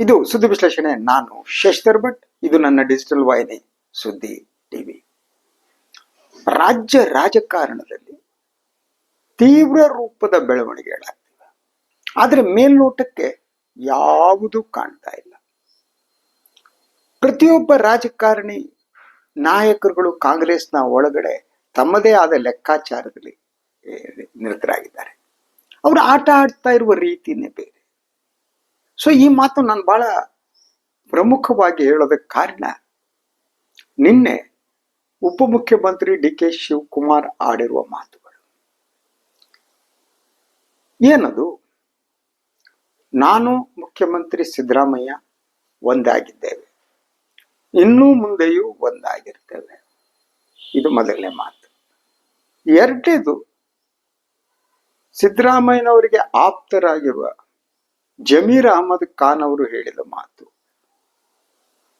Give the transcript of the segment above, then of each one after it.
ಇದು ಸುದ್ದಿ ವಿಶ್ಲೇಷಣೆ ನಾನು ಶಶಿಧರ್ ಭಟ್ ಇದು ನನ್ನ ಡಿಜಿಟಲ್ ವಾಹಿನಿ, ಸುದ್ದಿ ಟಿವಿ. ರಾಜ್ಯ ರಾಜಕಾರಣದಲ್ಲಿ ತೀವ್ರ ರೂಪದ ಬೆಳವಣಿಗೆಗಳಾಗ್ತಿವೆ ಆದರೆ ಮೇಲ್ನೋಟಕ್ಕೆ ಯಾವುದು ಕಾಣ್ತಾ ಇಲ್ಲ. ಪ್ರತಿಯೊಬ್ಬ ರಾಜಕಾರಣಿ ನಾಯಕರುಗಳು ಕಾಂಗ್ರೆಸ್ನ ಒಳಗಡೆ ತಮ್ಮದೇ ಆದ ಲೆಕ್ಕಾಚಾರದಲ್ಲಿ ನಿರತರಾಗಿದ್ದಾರೆ. ಅವರು ಆಟ ಆಡ್ತಾ ಇರುವ ರೀತಿನೇ ಬೇರೆ. ಸೊ ಈ ಮಾತು ನಾನು ಬಹಳ ಪ್ರಮುಖವಾಗಿ ಹೇಳೋದಕ್ಕೆ ಕಾರಣ, ನಿನ್ನೆ ಉಪಮುಖ್ಯಮಂತ್ರಿ ಡಿ ಕೆ ಶಿವಕುಮಾರ್ ಆಡಿರುವ ಮಾತುಗಳು. ಏನದು? ನಾನು ಮುಖ್ಯಮಂತ್ರಿ ಸಿದ್ದರಾಮಯ್ಯ ಒಂದಾಗಿದ್ದೇವೆ. ಇನ್ನೂ ಮುಂದೆಯೂ ಒಂದಾಗಿರ್ತೇವೆ. ಇದು ಮೊದಲನೇ ಮಾತು. ಎರಡನೇದು, ಸಿದ್ದರಾಮಯ್ಯನವರಿಗೆ ಆಪ್ತರಾಗಿರುವ ಜಮೀರ್ ಅಹಮದ್ ಖಾನ್ ಅವರು ಹೇಳಿದ ಮಾತು.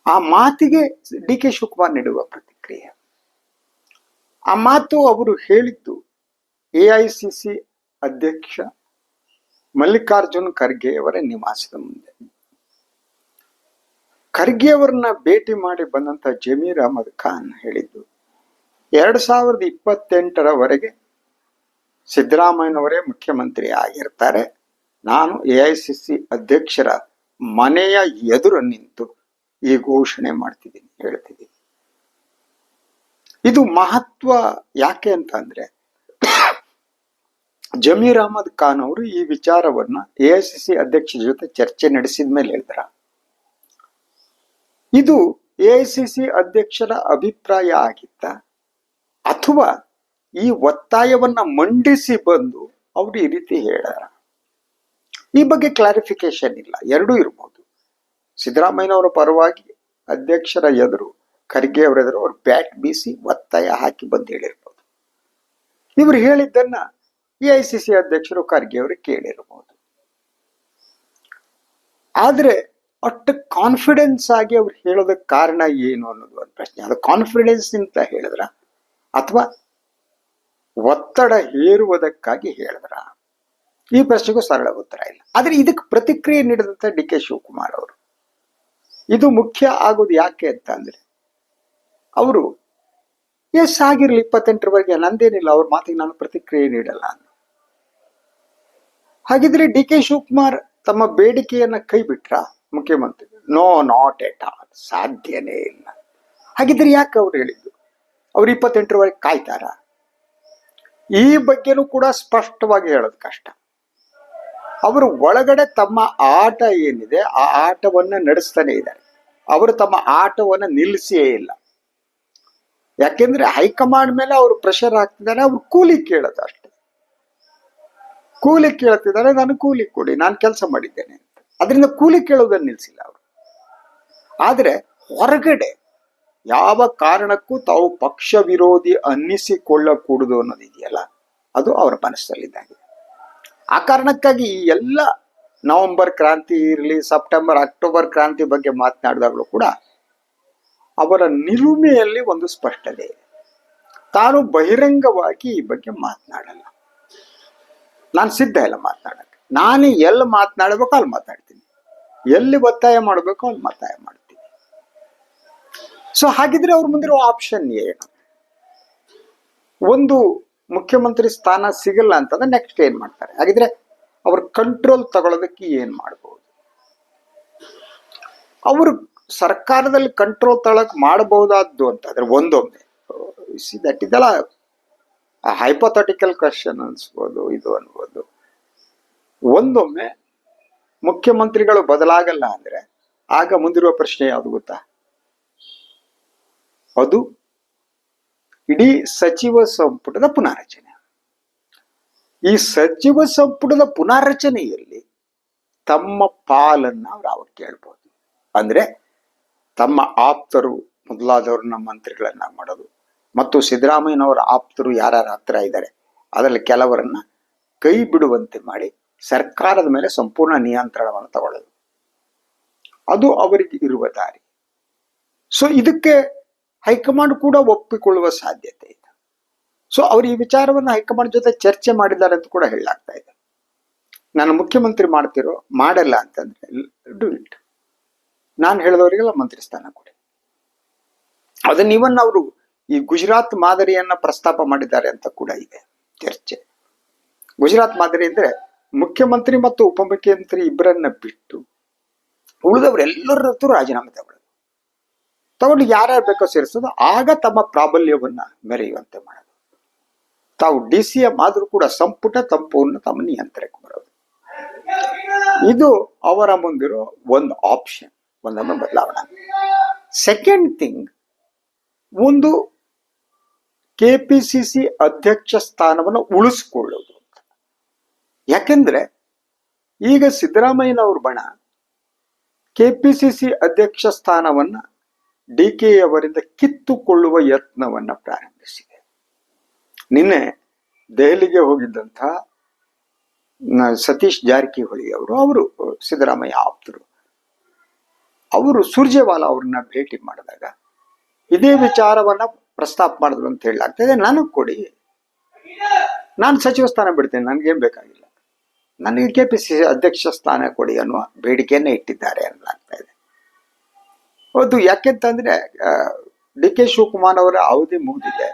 ಆ ಮಾತಿಗೆ ಡಿ ಕೆ ಶಿವಕುಮಾರ್ ನೀಡುವ ಪ್ರತಿಕ್ರಿಯೆ. ಆ ಮಾತು ಅವರು ಹೇಳಿದ್ದು ಎ ಐ ಸಿ ಸಿ ಅಧ್ಯಕ್ಷ ಮಲ್ಲಿಕಾರ್ಜುನ್ ಖರ್ಗೆ ಅವರ ನಿವಾಸದ ಮುಂದೆ. ಖರ್ಗೆ ಅವರನ್ನ ಭೇಟಿ ಮಾಡಿ ಬಂದಂತ ಜಮೀರ್ ಅಹಮದ್ ಖಾನ್ ಹೇಳಿದ್ದು ಎರಡ್ ಸಾವಿರದ ಇಪ್ಪತ್ತೆಂಟರವರೆಗೆ ಸಿದ್ದರಾಮಯ್ಯನವರೇ ಮುಖ್ಯಮಂತ್ರಿ ಆಗಿರ್ತಾರೆ. ನಾನು ಎ ಐ ಅಧ್ಯಕ್ಷರ ಮನೆಯ ಎದುರು ನಿಂತು ಈ ಘೋಷಣೆ ಮಾಡ್ತಿದ್ದೀನಿ, ಹೇಳ್ತಿದ್ದೀನಿ. ಇದು ಮಹತ್ವ ಯಾಕೆ ಅಂತ ಅಂದ್ರೆ, ಜಮೀರ್ ಅಹಮದ್ ಖಾನ್ ಅವರು ಈ ವಿಚಾರವನ್ನ ಎ ಐ ಸಿ ಸಿ ಅಧ್ಯಕ್ಷರ ಜೊತೆ ಚರ್ಚೆ ನಡೆಸಿದ ಮೇಲೆ ಹೇಳಿದ್ರ ಇದು ಎ ಐ ಸಿ ಸಿ ಅಧ್ಯಕ್ಷರ ಅಭಿಪ್ರಾಯ ಆಗಿತ್ತ, ಅಥವಾ ಈ ಒತ್ತಾಯವನ್ನ ಮಂಡಿಸಿ ಬಂದು ಅವರು ಈ ರೀತಿ ಹೇಳಾರ ಈ ಬಗ್ಗೆ ಕ್ಲಾರಿಫಿಕೇಶನ್ ಇಲ್ಲ. ಎರಡೂ ಇರ್ಬೋದು. ಸಿದ್ದರಾಮಯ್ಯನವರ ಪರವಾಗಿ ಅಧ್ಯಕ್ಷರ ಎದುರು ಖರ್ಗೆ ಅವರ ಎದುರು ಅವ್ರು ಬ್ಯಾಟ್ ಬೀಸಿ ಒತ್ತಾಯ ಹಾಕಿ ಬಂದು ಹೇಳಿರ್ಬೋದು. ಇವರು ಹೇಳಿದ್ದನ್ನ ಎ ಐ ಸಿ ಸಿ ಅಧ್ಯಕ್ಷರು ಖರ್ಗೆ ಅವರು ಕೇಳಿರ್ಬೋದು. ಆದ್ರೆ ಅಷ್ಟು ಕಾನ್ಫಿಡೆನ್ಸ್ ಆಗಿ ಅವ್ರು ಹೇಳೋದಕ್ಕೆ ಕಾರಣ ಏನು ಅನ್ನೋದು ಒಂದು ಪ್ರಶ್ನೆ. ಅದು ಕಾನ್ಫಿಡೆನ್ಸ್ ಅಂತ ಹೇಳಿದ್ರ? ಅಥವಾ ಒತ್ತಡ ಹೇರುವುದಕ್ಕಾಗಿ ಹೇಳಿದ್ರ? ಈ ಪ್ರಶ್ನೆಗೂ ಸರಳ ಉತ್ತರ ಇಲ್ಲ. ಆದರೆ ಇದಕ್ಕೆ ಪ್ರತಿಕ್ರಿಯೆ ನೀಡಿದಂತ ಡಿ ಕೆ ಶಿವಕುಮಾರ್ ಅವರು, ಇದು ಮುಖ್ಯ ಆಗೋದು ಯಾಕೆ ಅಂತ ಅಂದ್ರೆ, ಅವರು, ಎಸ್ ಆಗಿರ್ಲಿ ಇಪ್ಪತ್ತೆಂಟರವರೆಗೆ ನಂದೇನಿಲ್ಲ, ಅವ್ರ ಮಾತಿಗೆ ನಾನು ಪ್ರತಿಕ್ರಿಯೆ ನೀಡಲ್ಲ ಹಾಗಿದ್ರೆ ಡಿ ಕೆ ಶಿವಕುಮಾರ್ ತಮ್ಮ ಬೇಡಿಕೆಯನ್ನ ಕೈ ಬಿಟ್ರ? ಮುಖ್ಯಮಂತ್ರಿ, ನೋ, ನಾಟ್ ಎಟ್ ಆಲ್, ಸಾಧ್ಯನೇ ಇಲ್ಲ. ಹಾಗಿದ್ರೆ ಯಾಕೆ ಅವ್ರು ಹೇಳಿದ್ದು? ಅವ್ರು ಇಪ್ಪತ್ತೆಂಟರವರೆಗೆ ಕಾಯ್ತಾರ? ಈ ಬಗ್ಗೆನೂ ಕೂಡ ಸ್ಪಷ್ಟವಾಗಿ ಹೇಳೋದು ಕಷ್ಟ. ಅವರು ಒಳಗಡೆ ತಮ್ಮ ಆಟ ಏನಿದೆ ಆ ಆಟವನ್ನ ನಡೆಸ್ತಾನೆ ಇದ್ದಾರೆ. ಅವರು ತಮ್ಮ ಆಟವನ್ನ ನಿಲ್ಲಿಸಿಯೇ ಇಲ್ಲ. ಯಾಕೆಂದ್ರೆ ಹೈಕಮಾಂಡ್ ಮೇಲೆ ಅವರು ಪ್ರೆಷರ್ ಹಾಕ್ತಿದ್ದಾರೆ, ಅವ್ರು ಕೂಲಿ ಕೇಳೋದು ಅಷ್ಟೇ. ಕೂಲಿ ಕೇಳ್ತಿದ್ದಾರೆ, ನಾನು ಕೂಲಿ ಕೊಡಿ, ನಾನು ಕೆಲಸ ಮಾಡಿದ್ದೇನೆ ಅದರಿಂದ ಕೂಲಿ ಕೇಳೋದನ್ನು ನಿಲ್ಲಿಸಿಲ್ಲ ಅವರು. ಆದರೆ ಹೊರಗಡೆ ಯಾವ ಕಾರಣಕ್ಕೂ ತಾವು ಪಕ್ಷ ವಿರೋಧಿ ಅನ್ನಿಸಿಕೊಳ್ಳಕೂಡದು ಅನ್ನೋದು ಇದೆಯಲ್ಲ ಅದು ಅವರ ಮನಸ್ಸಲ್ಲಿದ್ದಾಗಿದೆ. ಆ ಕಾರಣಕ್ಕಾಗಿ ಈ ಎಲ್ಲ ನವೆಂಬರ್ ಕ್ರಾಂತಿ ಇರಲಿ, ಸೆಪ್ಟೆಂಬರ್, ಅಕ್ಟೋಬರ್ ಕ್ರಾಂತಿ ಬಗ್ಗೆ ಮಾತನಾಡಿದಾಗಲೂ ಕೂಡ ಅವರ ನಿಲುಮೆಯಲ್ಲಿ ಒಂದು ಸ್ಪಷ್ಟತೆ ಇದೆ ತಾನು ಬಹಿರಂಗವಾಗಿ ಈ ಬಗ್ಗೆ ಮಾತನಾಡಲ್ಲ. ನಾನು ಸಿದ್ಧ ಇಲ್ಲ ಮಾತನಾಡಕ್ಕೆ. ನಾನು ಎಲ್ಲಿ ಮಾತನಾಡಬೇಕು ಅಲ್ಲಿ ಮಾತಾಡ್ತೀನಿ ಎಲ್ಲಿ ಒತ್ತಾಯ ಮಾಡಬೇಕು ಅಲ್ಲಿ ಒತ್ತಾಯ ಮಾಡ್ತೀನಿ. ಸೊ ಹಾಗಿದ್ರೆ ಅವ್ರ ಮುಂದಿರೋ ಆಪ್ಷನ್ ಏನು? ಒಂದು ಮುಖ್ಯಮಂತ್ರಿ ಸ್ಥಾನ ಸಿಗಲ್ಲ ಅಂತಂದ್ರೆ ನೆಕ್ಸ್ಟ್ ಏನ್ ಮಾಡ್ತಾರೆ? ಹಾಗಿದ್ರೆ ಅವ್ರ ಕಂಟ್ರೋಲ್ ತಗೊಳ್ಳೋದಕ್ಕೆ ಏನ್ ಮಾಡ್ಬೋದು? ಅವರು ಸರ್ಕಾರದಲ್ಲಿ ಕಂಟ್ರೋಲ್ ತಗೊಳಕ್ ಮಾಡಬಹುದಾದ್ದು ಅಂತಂದ್ರೆ ಒಂದೊಮ್ಮೆ. ಸಿ ದಟ್ ಇದೆಲ್ಲ ಹೈಪೋಥಟಿಕಲ್ ಕ್ವಶನ್ ಅನ್ಸ್ಬೋದು, ಇದು ಅನ್ಬೋದು. ಒಂದೊಮ್ಮೆ ಮುಖ್ಯಮಂತ್ರಿಗಳು ಬದಲಾಗಲ್ಲ ಅಂದ್ರೆ ಆಗ ಮುಂದಿರುವ ಪ್ರಶ್ನೆ ಯಾವುದು ಗೊತ್ತಾ? ಅದು ಇಡೀ ಸಚಿವ ಸಂಪುಟದ ಪುನಾರಚನೆ. ಈ ಸಚಿವ ಸಂಪುಟದ ಪುನಾರಚನೆಯಲ್ಲಿ ತಮ್ಮ ಪಾಲನ್ನ ಅವ್ರು ಅವ್ರು ಕೇಳ್ಬೋದು. ಅಂದ್ರೆ ತಮ್ಮ ಆಪ್ತರು ಮೊದಲಾದವ್ರನ್ನ ಮಂತ್ರಿಗಳನ್ನ ಮಾಡೋದು, ಮತ್ತು ಸಿದ್ದರಾಮಯ್ಯನವರ ಆಪ್ತರು ಯಾರ್ಯಾರ ಹತ್ರ ಇದ್ದಾರೆ ಅದರಲ್ಲಿ ಕೆಲವರನ್ನ ಕೈ ಬಿಡುವಂತೆ ಮಾಡಿ ಸರ್ಕಾರದ ಮೇಲೆ ಸಂಪೂರ್ಣ ನಿಯಂತ್ರಣವನ್ನು ತಗೊಳ್ಳೋದು. ಅದು ಅವರಿಗೆ ಇರುವ ದಾರಿ. ಸೊ ಇದಕ್ಕೆ ಹೈಕಮಾಂಡ್ ಕೂಡ ಒಪ್ಪಿಕೊಳ್ಳುವ ಸಾಧ್ಯತೆ ಇದೆ. ಸೊ ಅವರು ಈ ವಿಚಾರವನ್ನು ಹೈಕಮಾಂಡ್ ಜೊತೆ ಚರ್ಚೆ ಮಾಡಿದ್ದಾರೆ ಅಂತ ಕೂಡ ಹೇಳಲಾಗ್ತಾ ಇದೆ. ನಾನು ಮುಖ್ಯಮಂತ್ರಿ ಮಾಡ್ತಿರೋ, ಮಾಡಲ್ಲ ಅಂತಂದ್ರೆ ಡು ಇಟ್ ನಾನು ಹೇಳಿದವರಿಗೆಲ್ಲ ಮಂತ್ರಿ ಸ್ಥಾನ ಕೊಡಿ. ಅದನ್ನ ಇವನ್ ಅವರು ಈ ಗುಜರಾತ್ ಮಾದರಿಯನ್ನ ಪ್ರಸ್ತಾಪ ಮಾಡಿದ್ದಾರೆ ಅಂತ ಕೂಡ ಇದೆ ಚರ್ಚೆ. ಗುಜರಾತ್ ಮಾದರಿ ಅಂದ್ರೆ ಮುಖ್ಯಮಂತ್ರಿ ಮತ್ತು ಉಪಮುಖ್ಯಮಂತ್ರಿ ಇಬ್ಬರನ್ನ ಬಿಟ್ಟು ಉಳಿದವರೆಲ್ಲರ ರಾಜೀನಾಮೆ ತಗೊಳ್ಳೋದು ತಗೊಂಡು ಯಾರ್ಯಾರು ಬೇಕೋ ಸೇರಿಸೋದು, ಆಗ ತಮ್ಮ ಪ್ರಾಬಲ್ಯವನ್ನ ಮೆರೆಯುವಂತೆ ಮಾಡೋದು. ತಾವು ಡಿ ಸಿ ಎಂ ಆದರೂ ಕೂಡ ಸಂಪುಟ ತಂಪುವನ್ನು ತಮ್ಮ ನಿಯಂತ್ರಣಕ್ಕೆ ಬರೋದು. ಇದು ಅವರ ಮುಂದಿರೋ ಒಂದು ಆಪ್ಷನ್ ಒಂದೊಂದು ಬದಲಾವಣೆ. ಸೆಕೆಂಡ್ ಥಿಂಗ್ ಒಂದು ಕೆ ಪಿ ಸಿ ಸಿ ಅಧ್ಯಕ್ಷ ಸ್ಥಾನವನ್ನು ಉಳಿಸ್ಕೊಳ್ಳೋದು ಅಂತ. ಯಾಕೆಂದ್ರೆ, ಈಗ ಸಿದ್ದರಾಮಯ್ಯನವ್ರ ಬಣ ಕೆ ಪಿ ಸಿ ಸಿ ಅಧ್ಯಕ್ಷ ಸ್ಥಾನವನ್ನ ಡಿ ಕೆ ಅವರಿಂದ ಕಿತ್ತುಕೊಳ್ಳುವ ಯತ್ನವನ್ನ ಪ್ರಾರಂಭಿಸಿದೆ. ನಿನ್ನೆ ದೆಹಲಿಗೆ ಹೋಗಿದ್ದಂಥ ಸತೀಶ್ ಜಾರಕಿಹೊಳಿ ಅವರು ಅವರು ಸಿದ್ದರಾಮಯ್ಯ ಆಪ್ತರು. ಅವರು ಸುರ್ಜೇವಾಲಾ ಅವ್ರನ್ನ ಭೇಟಿ ಮಾಡಿದಾಗ ಇದೇ ವಿಚಾರವನ್ನ ಪ್ರಸ್ತಾಪ ಮಾಡಿದ್ರು ಅಂತ ಹೇಳಲಾಗ್ತದೆ. ನನಗೆ ಕೊಡಿ. ನಾನು ಸಚಿವ ಸ್ಥಾನ ಬಿಡ್ತೇನೆ. ನನಗೇನು ಬೇಕಾಗಿಲ್ಲ. ನನಗೆ ಕೆ ಪಿ ಸಿ ಅಧ್ಯಕ್ಷ ಸ್ಥಾನ ಕೊಡಿ ಅನ್ನುವ ಬೇಡಿಕೆಯನ್ನೇ ಇಟ್ಟಿದ್ದಾರೆ ಅನ್ನಲಾಗ್ತಾ ಹೌದು, ಯಾಕೆಂತಂದ್ರೆ ಡಿ ಕೆ ಶಿವಕುಮಾರ್ ಅವರ ಅವಧಿ ಮುಗಿದಿದೆ.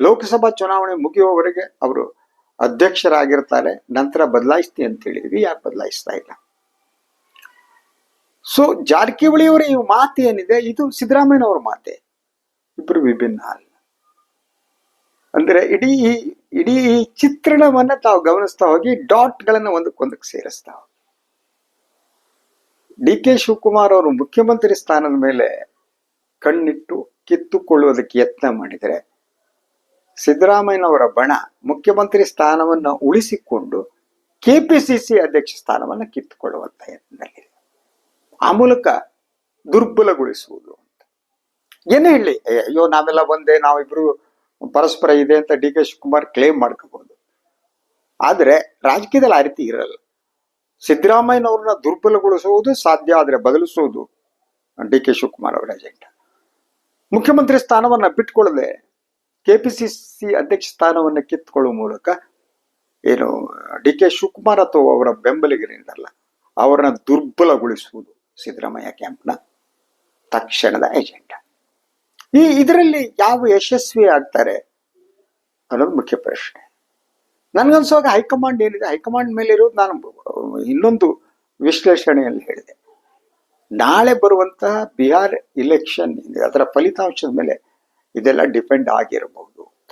ಲೋಕಸಭಾ ಚುನಾವಣೆ ಮುಗಿಯುವವರೆಗೆ ಅವರು ಅಧ್ಯಕ್ಷರಾಗಿರ್ತಾರೆ. ನಂತರ ಬದಲಾಯಿಸ್ತೀನಿ ಅಂತ ಹೇಳಿದ್ವಿ ಯಾಕೆ ಬದಲಾಯಿಸ್ತಾ ಇಲ್ಲ. ಸೊ ಜಾರಕಿಹೊಳಿ ಅವರ ಈ ಮಾತು ಏನಿದೆ? ಇದು ಸಿದ್ದರಾಮಯ್ಯನವರ ಮಾತೆ. ಇಬ್ರು ವಿಭಿನ್ನ ಅಲ್ಲ. ಅಂದ್ರೆ ಇಡೀ ಇಡೀ ಚಿತ್ರಣವನ್ನ ತಾವು ಗಮನಿಸ್ತಾ ಹೋಗಿ ಡಾಟ್ ಗಳನ್ನ ಒಂದಕ್ಕೊಂದಕ್ಕೆ ಸೇರಿಸ್ತಾ ಹೋಗಿ. ಡಿ ಕೆ ಶಿವಕುಮಾರ್ ಅವರು ಮುಖ್ಯಮಂತ್ರಿ ಸ್ಥಾನದ ಮೇಲೆ ಕಣ್ಣಿಟ್ಟು ಕಿತ್ತುಕೊಳ್ಳುವುದಕ್ಕೆ ಯತ್ನ ಮಾಡಿದರೆ ಸಿದ್ದರಾಮಯ್ಯನವರ ಬಣ ಮುಖ್ಯಮಂತ್ರಿ ಸ್ಥಾನವನ್ನು ಉಳಿಸಿಕೊಂಡು ಕೆಪಿಸಿಸಿ ಅಧ್ಯಕ್ಷ ಸ್ಥಾನವನ್ನು ಕಿತ್ತುಕೊಳ್ಳುವಂತ ಯತ್ನದಲ್ಲಿದೆ. ಆ ಮೂಲಕ ದುರ್ಬಲಗೊಳಿಸುವುದು ಅಂತ. ಏನೇ ಹೇಳಿ ಅಯ್ಯೋ ನಾವೆಲ್ಲ ಒಂದೇ, ನಾವಿಬ್ರು ಪರಸ್ಪರ ಇದೆ ಅಂತ ಡಿ ಕೆ ಶಿವಕುಮಾರ್ ಕ್ಲೇಮ್ ಮಾಡ್ಕೋಬಹುದು. ಆದರೆ ರಾಜಕೀಯದಲ್ಲಿ ಆ ರೀತಿ ಇರಲ್ಲ. ಸಿದ್ದರಾಮಯ್ಯನವ್ರನ್ನ ದುರ್ಬಲಗೊಳಿಸುವುದು ಸಾಧ್ಯ ಆದರೆ ಬದಲಿಸುವುದು ಡಿ ಕೆ ಶಿವಕುಮಾರ್ ಅವರ ಎಜೆಂಡಾ ಮುಖ್ಯಮಂತ್ರಿ ಸ್ಥಾನವನ್ನು ಬಿಟ್ಕೊಳ್ಳದೆ ಕೆಪಿಸಿಸಿ ಅಧ್ಯಕ್ಷ ಸ್ಥಾನವನ್ನು ಕಿತ್ತುಕೊಳ್ಳುವ ಮೂಲಕ ಏನು ಡಿ ಕೆ ಶಿವಕುಮಾರ್ ಅಥವಾ ಅವರ ಬೆಂಬಲಿಗರಿಂದಲ್ಲ ಅವರನ್ನ ದುರ್ಬಲಗೊಳಿಸುವುದು ಸಿದ್ದರಾಮಯ್ಯ ಕ್ಯಾಂಪ್ನ ತಕ್ಷಣದ ಎಜೆಂಡಾ ಈ ಇದರಲ್ಲಿ ಯಾವ ಯಶಸ್ವಿ ಆಗ್ತಾರೆ ಅನ್ನೋದು ಮುಖ್ಯ ಪ್ರಶ್ನೆ. ನನಗನ್ಸೋಗ ಹೈಕಮಾಂಡ್ ಏನಿದೆ, ಹೈಕಮಾಂಡ್ ಮೇಲೆ ಇರೋದು ನಾನು ಇನ್ನೊಂದು ವಿಶ್ಲೇಷಣೆಯಲ್ಲಿ ಹೇಳಿದೆ. ನಾಳೆ ಬರುವಂತಹ ಬಿಹಾರ್ ಇಲೆಕ್ಷನ್ ಅದರ ಫಲಿತಾಂಶದ ಮೇಲೆ ಇದೆಲ್ಲ ಡಿಪೆಂಡ್ ಆಗಿರಬಹುದು.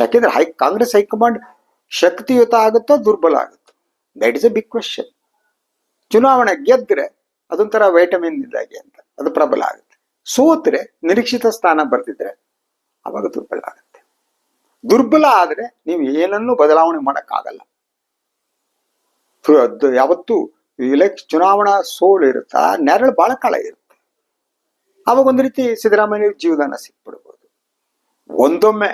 ಯಾಕೆಂದ್ರೆ ಹೈ, ಕಾಂಗ್ರೆಸ್ ಹೈಕಮಾಂಡ್ ಶಕ್ತಿಯುತ ಆಗುತ್ತೋ ದುರ್ಬಲ ಆಗುತ್ತೋ? That is a big question ಚುನಾವಣೆ ಗೆದ್ದರೆ ಅದೊಂಥರ ವೈಟಮಿನ್ ಇದ್ದಾಗೆ ಅಂತ. ಅದು ಪ್ರಬಲ ಆಗುತ್ತೆ. ಸೋತ್ರೆ ನಿರೀಕ್ಷಿತ ಸ್ಥಾನ ಬರ್ತಿದ್ರೆ ಅವಾಗ ದುರ್ಬಲ ಆಗುತ್ತೆ. ದುರ್ಬಲ ಆದ್ರೆ ನೀವು ಏನನ್ನೂ ಬದಲಾವಣೆ ಮಾಡೋಕ್ಕಾಗಲ್ಲ. ಯಾವತ್ತು ಇಲೆಕ್, ಚುನಾವಣಾ ಸೋಲು ಇರುತ್ತಾ? ನೆರಳು ಬಹಳ ಕಾಲ ಇರುತ್ತೆ. ಅವಾಗ ಒಂದು ರೀತಿ ಸಿದ್ದರಾಮಯ್ಯ ಜೀವದಾನ ಸಿಕ್ಬಿಡ್ಬೋದು. ಒಂದೊಮ್ಮೆ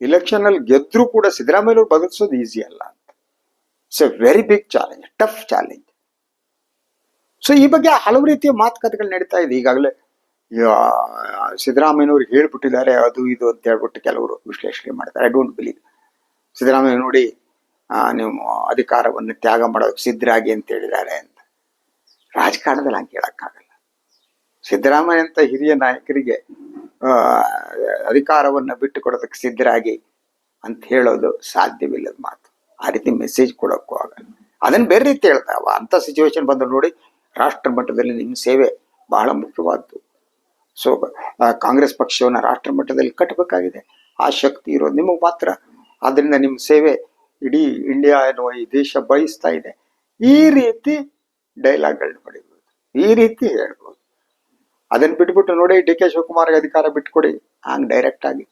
ಇಲೆಕ್ಷನ್ ಅಲ್ಲಿ ಗೆದ್ರೂ ಕೂಡ ಸಿದ್ದರಾಮಯ್ಯ ಬದಲಿಸೋದು ಈಸಿ ಅಲ್ಲ ಅಂತ. It's a very big challenge tough challenge so ಈ ಬಗ್ಗೆ ಹಲವು ರೀತಿಯ ಮಾತುಕತೆಗಳು ನಡೀತಾ ಇದೆ. ಈಗಾಗಲೇ ಸಿದ್ದರಾಮಯ್ಯನವ್ರು ಹೇಳ್ಬಿಟ್ಟಿದ್ದಾರೆ, ಅದು ಇದು ಅಂತ ಹೇಳ್ಬಿಟ್ಟು ಕೆಲವರು ವಿಶ್ಲೇಷಣೆ ಮಾಡ್ತಾರೆ. ಐ ಡೋಂಟ್ ಬಿಲೀವ್ ಸಿದ್ದರಾಮಯ್ಯ ನೋಡಿ ನೀವು ಅಧಿಕಾರವನ್ನು ತ್ಯಾಗ ಮಾಡೋದಕ್ಕೆ ಸಿದ್ಧರಾಗಿ ಅಂತ ಹೇಳಿದ್ದಾರೆ ಅಂತ. ರಾಜಕಾರಣದಲ್ಲಿ ಹಂಗೆ ಹೇಳಕ್ಕಾಗಲ್ಲ. ಸಿದ್ದರಾಮಯ್ಯ ಅಂತ ಹಿರಿಯ ನಾಯಕರಿಗೆ ಅಧಿಕಾರವನ್ನು ಬಿಟ್ಟು ಕೊಡೋದಕ್ಕೆ ಸಿದ್ಧರಾಗಿ ಅಂತ ಹೇಳೋದು ಸಾಧ್ಯವಿಲ್ಲದ ಮಾತು. ಆ ರೀತಿ ಮೆಸೇಜ್ ಕೊಡೋಕ್ಕೂ ಆಗಲ್ಲ. ಅದನ್ನ ಬೇರೆ ರೀತಿ ಹೇಳ್ತಾವ ಅಂಥ ಸಿಚುವೇಶನ್ ಬಂದ್ರೆ ನೋಡಿ ರಾಷ್ಟ್ರ ಮಟ್ಟದಲ್ಲಿ ನಿಮ್ಮ ಸೇವೆ ಬಹಳ ಮುಖ್ಯವಾದ್ದು. ಸೊ ಕಾಂಗ್ರೆಸ್ ಪಕ್ಷವನ್ನ ರಾಷ್ಟ್ರ ಮಟ್ಟದಲ್ಲಿ ಕಟ್ಟಬೇಕಾಗಿದೆ. ಆ ಶಕ್ತಿ ಇರೋದು ನಿಮಗೆ ಮಾತ್ರ. ಆದ್ರಿಂದ ನಿಮ್ಮ ಸೇವೆ ಇಡೀ ಇಂಡಿಯಾ ಎನ್ನುವ ಈ ದೇಶ ಬಯಸ್ತಾ ಇದೆ. ಈ ರೀತಿ ಡೈಲಾಗ್ಗಳನ್ನ ಹೊಡಿಬೋದು ಈ ರೀತಿ ಹೇಳ್ಬೋದು. ಅದನ್ನ ಬಿಟ್ಬಿಟ್ಟು ನೋಡಿ ಡಿ ಕೆ ಶಿವಕುಮಾರ್ಗೆ ಅಧಿಕಾರ ಬಿಟ್ಕೊಡಿ. ಹಂಗ್ ಡೈರೆಕ್ಟ್ ಆಗಿ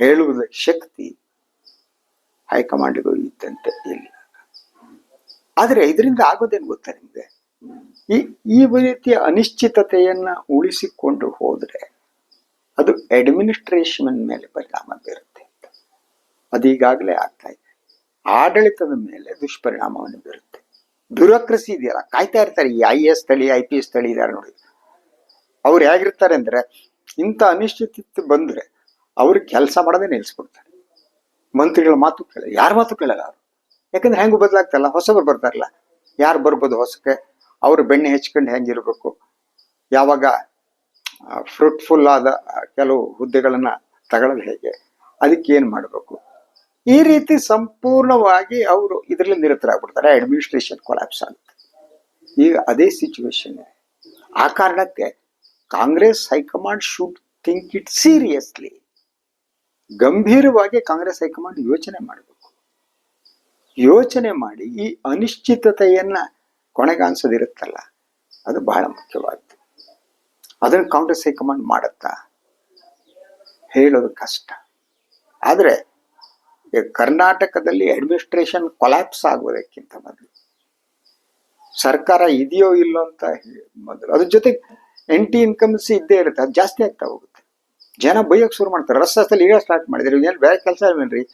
ಹೇಳುವುದ ಶಕ್ತಿ ಹೈಕಮಾಂಡ್ಗೂ ಇದ್ದಂತೆ ಇಲ್ಲಿ. ಆದ್ರೆ ಇದರಿಂದ ಆಗೋದೇನು ಗೊತ್ತಾ ನಿಮ್ಗೆ? ಈ ಈ ರೀತಿಯ ಅನಿಶ್ಚಿತತೆಯನ್ನ ಉಳಿಸಿಕೊಂಡು ಹೋದ್ರೆ ಅದು ಅಡ್ಮಿನಿಸ್ಟ್ರೇಷನ್ ಮೇಲೆ ಪರಿಣಾಮ ಬೀರುತ್ತೆ ಅಂತ. ಅದೀಗಾಗಲೇ ಆಗ್ತಾ ಇದೆ. ಆಡಳಿತದ ಮೇಲೆ ದುಷ್ಪರಿಣಾಮವನ್ನು ಬೀರುತ್ತೆ. ಬ್ಯೂರೋಕ್ರಸಿ ಇದೆಯಲ್ಲ, ಕಾಯ್ತಾ ಇರ್ತಾರೆ ಈ ಐ ಎಸ್ ತಳಿ ಐ ಪಿ ಎಸ್ ತಳಿ ಇದಾರೆ ನೋಡಿ. ಅವ್ರು ಹೇಗಿರ್ತಾರೆ ಅಂದ್ರೆ, ಇಂಥ ಅನಿಶ್ಚಿತತೆ ಬಂದ್ರೆ ಅವ್ರು ಕೆಲಸ ಮಾಡೋದೇ ನಿಲ್ಲಿಸ್ಬಿಡ್ತಾರೆ ಮಂತ್ರಿಗಳ ಮಾತು ಕೇಳ ಯಾರ ಮಾತು ಕೇಳಲ್ಲ ಅವರು. ಯಾಕಂದ್ರೆ ಹೆಂಗೆ ಬದಲಾಗ್ತಲ್ಲ, ಹೊಸಬ್ರು ಬರ್ತಾರಲ್ಲ. ಯಾರು ಬರ್ಬೋದು ಹೊಸಕ್ಕೆ? ಅವ್ರ ಬೆಣ್ಣೆ ಹೆಚ್ಕೊಂಡು ಹೆಂಗಿರ್ಬೇಕು? ಯಾವಾಗ ಫ್ರೂಟ್ಫುಲ್ ಆದ ಕೆಲವು ಹುದ್ದೆಗಳನ್ನ ತಗೊಳ್ಳೋದು ಹೇಗೆ? ಅದಕ್ಕೆ ಏನು ಮಾಡಬೇಕು? ಈ ರೀತಿ ಸಂಪೂರ್ಣವಾಗಿ ಅವರು ಇದರಲ್ಲಿ ನಿರತರಾಗ್ಬಿಡ್ತಾರೆ. ಅಡ್ಮಿನಿಸ್ಟ್ರೇಷನ್ ಕೊಲಾಪ್ಸ್ ಆಗುತ್ತೆ. ಈಗ ಅದೇ ಸಿಚುವೇಶನ್ ಆ ಕಾರಣಕ್ಕೆ Congress high command should think it seriously ಗಂಭೀರವಾಗಿ ಕಾಂಗ್ರೆಸ್ ಹೈಕಮಾಂಡ್ ಯೋಚನೆ ಮಾಡಬೇಕು. ಯೋಚನೆ ಮಾಡಿ ಈ ಅನಿಶ್ಚಿತತೆಯನ್ನು ಕೊನೆಗಾಣಿಸೋದಿರುತ್ತಲ್ಲ, ಅದು ಬಹಳ ಮುಖ್ಯವಾದ್ದು. ಅದನ್ನು ಕಾಂಗ್ರೆಸ್ ಹೈಕಮಾಂಡ್ ಮಾಡುತ್ತಾ? ಹೇಳೋದು ಕಷ್ಟ. ಆದರೆ ಕರ್ನಾಟಕದಲ್ಲಿ ಅಡ್ಮಿನಿಸ್ಟ್ರೇಷನ್ ಕೊಲ್ಯಾಪ್ಸ್ ಆಗೋದಕ್ಕಿಂತ ಮೊದಲು. ಸರ್ಕಾರ ಇದೆಯೋ ಇಲ್ಲೋ ಅಂತ ಮೊದಲು. ಅದ್ರ ಜೊತೆಗೆ ಎಂಟಿ ಇನ್ಕಮ್ಸ್ ಇದ್ದೇ ಇರುತ್ತೆ. ಅದು ಜಾಸ್ತಿ ಆಗ್ತಾ ಹೋಗುತ್ತೆ. ಜನ ಬೈಯಕ್ಕೆ ಶುರು ಮಾಡ್ತಾರೆ. ರಸ್ತೆ ಈಗ ಸ್ಟಾರ್ಟ್ ಮಾಡಿದ್ರೆ. ಏನು ಬೇರೆ ಕೆಲಸ ಇಲ್ಲ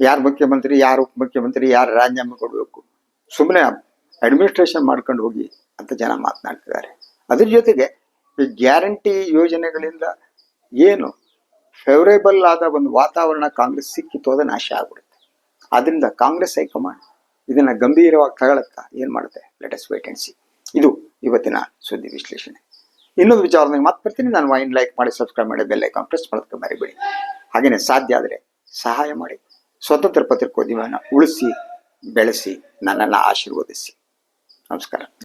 ಯಾರು ಮುಖ್ಯಮಂತ್ರಿ, ಯಾರು ಉಪಮುಖ್ಯಮಂತ್ರಿ ಯಾರು ರಾಜೀನಾಮೆ ಕೊಡಬೇಕು ಸುಮ್ಮನೆ ಅಡ್ಮಿನಿಸ್ಟ್ರೇಷನ್ ಮಾಡ್ಕೊಂಡು ಹೋಗಿ ಅಂತ ಜನ ಮಾತನಾಡ್ತಿದ್ದಾರೆ. ಅದ್ರ ಜೊತೆಗೆ ಈ ಗ್ಯಾರಂಟಿ ಯೋಜನೆಗಳಿಂದ ಏನು ಫೇವರೇಬಲ್ ಆದ ಒಂದು ವಾತಾವರಣ ಕಾಂಗ್ರೆಸ್ ಸಿಕ್ಕಿತು, ಅದು ನಾಶ ಆಗ್ಬಿಡುತ್ತೆ. ಆದ್ರಿಂದ ಕಾಂಗ್ರೆಸ್ ಹೈಕಮಾಂಡ್ ಇದನ್ನ ಗಂಭೀರವಾಗಿ ತಗೊಳತ್ತಾ ಏನ್ ಮಾಡುತ್ತೆ? Let us wait and see ಇದು ಇವತ್ತಿನ ಸುದ್ದಿ ವಿಶ್ಲೇಷಣೆ. ಇನ್ನೊಂದು ವಿಚಾರದಲ್ಲಿ ಮತ್ತೆ ಬರ್ತೀನಿ. ನಾನು ವೈನ್ ಲೈಕ್ ಮಾಡಿ ಸಬ್ಸ್ಕ್ರೈಬ್ ಮಾಡಿ ಬೆಲ್ ಐಕಾನ್ ಪ್ರೆಸ್ ಮಾಡೋದಕ್ಕೆ ಮರಿಬೇಡಿ. ಹಾಗೇನೆ ಸಾಧ್ಯ ಆದರೆ ಸಹಾಯ ಮಾಡಿ. ಸ್ವತಂತ್ರ ಪತ್ರಿಕೋದ್ಯಮನ ಉಳಿಸಿ, ಬೆಳೆಸಿ, ನನ್ನನ್ನು ಆಶೀರ್ವದಿಸಿ. ನಮಸ್ಕಾರ.